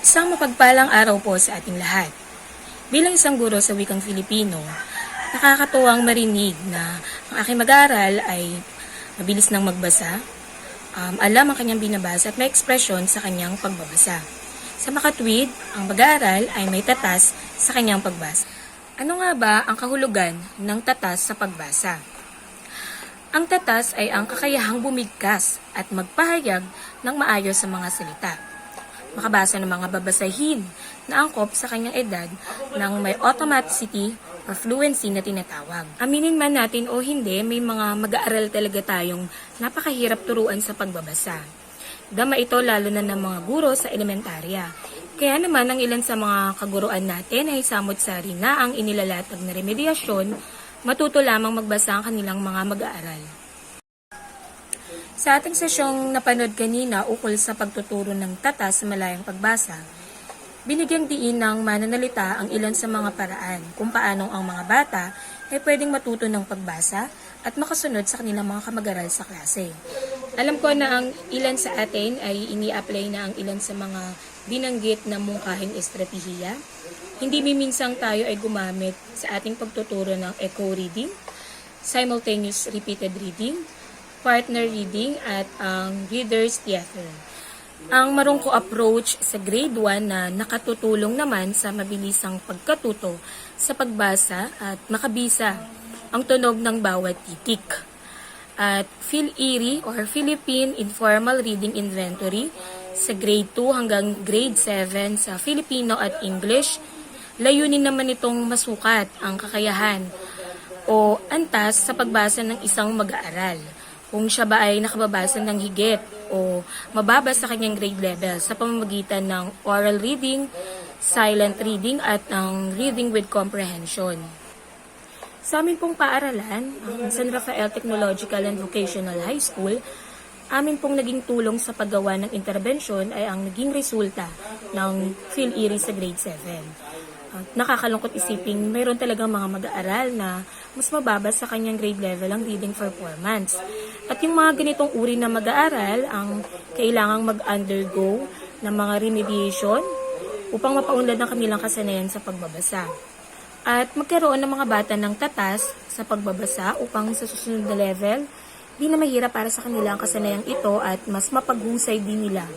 Isang mapagpalang araw po sa ating lahat. Bilang isang guro sa wikang Filipino, nakakatuwang marinig na ang aking mag-aaral ay mabilis nang magbasa, um, alam ang kanyang binabasa at may ekspresyon sa kanyang pagbabasa. Sa makatwid, ang mag-aaral ay may tatas sa kanyang pagbasa. Ano nga ba ang kahulugan ng tatas sa pagbasa? Ang tatas ay ang kakayahang bumigkas at magpahayag ng maayos sa mga salita. Makabasa ng mga babasahin na angkop sa kanyang edad ng may automaticity or fluency na tinatawag. Aminin man natin o hindi, may mga mag-aaral talaga tayong napakahirap turuan sa pagbabasa. Dama ito lalo na ng mga guro sa elementarya. Kaya naman ang ilan sa mga kaguruan natin ay samot-sari na ang inilalatag na remedyasyon, matuto lamang magbasa ang kanilang mga mag-aaral. Sa ating sesyong napanood kanina ukol sa pagtuturo ng tata sa malayang pagbasa, binigyang diin ng mananalita ang ilan sa mga paraan kung paanong ang mga bata ay pwedeng matuto ng pagbasa at makasunod sa kanilang mga kamag-aral sa klase. Alam ko na ang ilan sa atin ay ini-apply na ang ilan sa mga binanggit na mungkahing estratehiya. Hindi miminsang tayo ay gumamit sa ating pagtuturo ng echo reading, simultaneous repeated reading, partner reading at ang reader's theater. Ang marungko approach sa grade 1 na nakatutulong naman sa mabilisang pagkatuto sa pagbasa at makabisa ang tunog ng bawat titik. At Phil-ERI or Philippine Informal Reading Inventory sa grade 2 hanggang grade 7 sa Filipino at English, layunin naman itong masukat ang kakayahan o antas sa pagbasa ng isang mag-aaral kung siya ba ay nakababasa ng higit o mababa sa kanyang grade level sa pamamagitan ng oral reading, silent reading at ng reading with comprehension. Sa amin pong paaralan, ang San Rafael Technological and Vocational High School, amin pong naging tulong sa paggawa ng intervention ay ang naging resulta ng PhilErie sa grade 7. At nakakalungkot isiping mayroon talagang mga mag-aaral na mas mababa sa kanyang grade level ang reading performance. At yung mga ganitong uri na mag-aaral ang kailangang mag-undergo ng mga remediation upang mapaunlad ng kanilang kasanayan sa pagbabasa. At magkaroon ng mga bata ng tatas sa pagbabasa upang sa susunod na level, di na mahirap para sa kanila ang kasanayang ito at mas mapaghusay din nila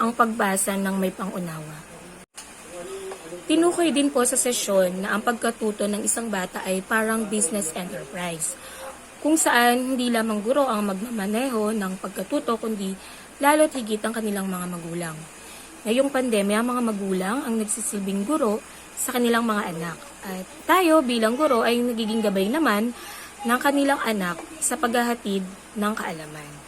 ang pagbasa ng may pangunawa. Tinukoy din po sa sesyon na ang pagkatuto ng isang bata ay parang business enterprise, kung saan hindi lamang guro ang magmamaneho ng pagkatuto kundi lalo't higit ang kanilang mga magulang. Ngayong pandemya, mga magulang ang nagsisilbing guro sa kanilang mga anak. At tayo bilang guro ay nagiging gabay naman ng kanilang anak sa paghahatid ng kaalaman.